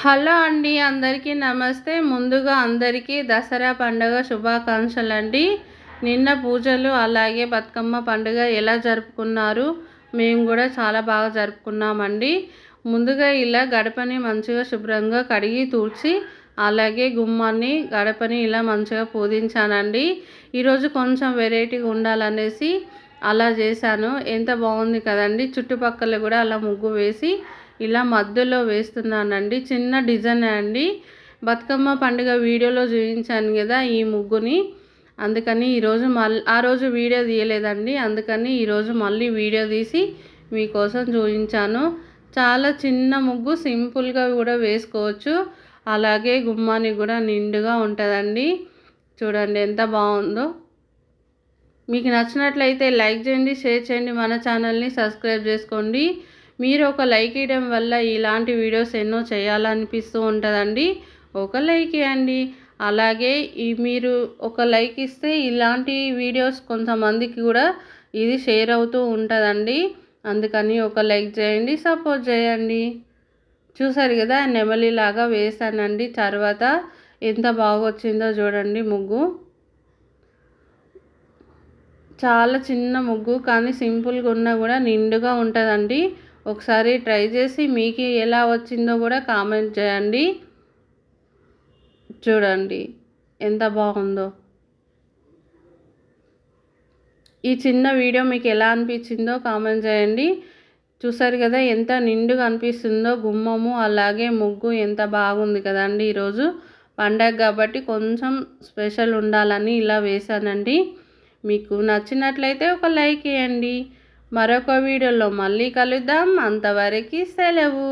Hello అండి అందరికీ నమస్తే. ముందుగా అందరికీ దసరా పండుగ శుభాకాంక్షలు అండి నిన్న పూజలు అలాగే బతుకమ్మ పండుగ ఎలా జరుపుకున్నారు? మేము కూడా చాలా బాగా జరుపుకున్నామండి. ముందుగా ఇలా గడపని మంచిగా శుభ్రంగా కడిగి తూడ్చి అలాగే గుమ్మాన్ని గడపని ఇలా మంచిగా పూజించానండి. ఈరోజు కొంచెం వెరైటీగా ఉండాలనేసి అలా చేశాను. ఎంత బాగుంది కదండి. చుట్టుపక్కల కూడా అలా ముగ్గు వేసి ఇలా మధ్యలో వేస్తున్నానండి. చిన్న డిజైన్ అండి. బతుకమ్మ పండుగ వీడియోలో చూపించాను కదా ఈ ముగ్గుని. అందుకని ఈరోజు మళ్ళీ ఆ రోజు వీడియో తీయలేదండి. అందుకని ఈరోజు మళ్ళీ వీడియో తీసి మీకోసం చూపించాను. చాలా చిన్న ముగ్గు సింపుల్గా కూడా వేసుకోవచ్చు. అలాగే గుమ్మానికి కూడా నిండుగా ఉంటుందండి. చూడండి ఎంత బాగుందో. మీకు నచ్చినట్లయితే లైక్ చేయండి షేర్ చేయండి. మన ఛానల్ని సబ్స్క్రైబ్ చేసుకోండి. మీరు ఒక లైక్ ఇవ్వడం వల్ల ఇలాంటి వీడియోస్ ఎన్నో చేయాలనిపిస్తూ ఉంటుందండి. ఒక లైక్ ఇవ్వండి. అలాగే ఈ మీరు ఒక లైక్ ఇస్తే ఇలాంటి వీడియోస్ కొంతమందికి కూడా ఇది షేర్ అవుతూ ఉంటుందండి. అందుకని ఒక లైక్ చేయండి సపోర్ట్ చేయండి. చూసారు కదా నెమలిలాగా వేసానండి. తర్వాత ఎంత బాగా వచ్చిందో చూడండి ముగ్గు. చాలా చిన్న ముగ్గు కానీ సింపుల్గా ఉన్నా కూడా నిండుగా ఉంటుందండి. ఒకసారి ట్రై చేసి మీకు ఎలా వచ్చిందో కూడా కామెంట్ చేయండి. చూడండి ఎంత బాగుందో. ఈ చిన్న వీడియో మీకు ఎలా అనిపించిందో కామెంట్ చేయండి. చూసారు కదా ఎంత నిండుగా అనిపిస్తుందో గుమ్మము అలాగే ముగ్గు ఎంత బాగుంది కదండి ఈరోజు. పండగ కాబట్టి కొంచెం స్పెషల్ ఉండాలని ఇలా వేశానండి. మీకు నచ్చినట్లయితే ఒక లైక్ వేయండి మరొక వీడియోలో మళ్ళీ కలుద్దాం. అంతవరకు సెలవు.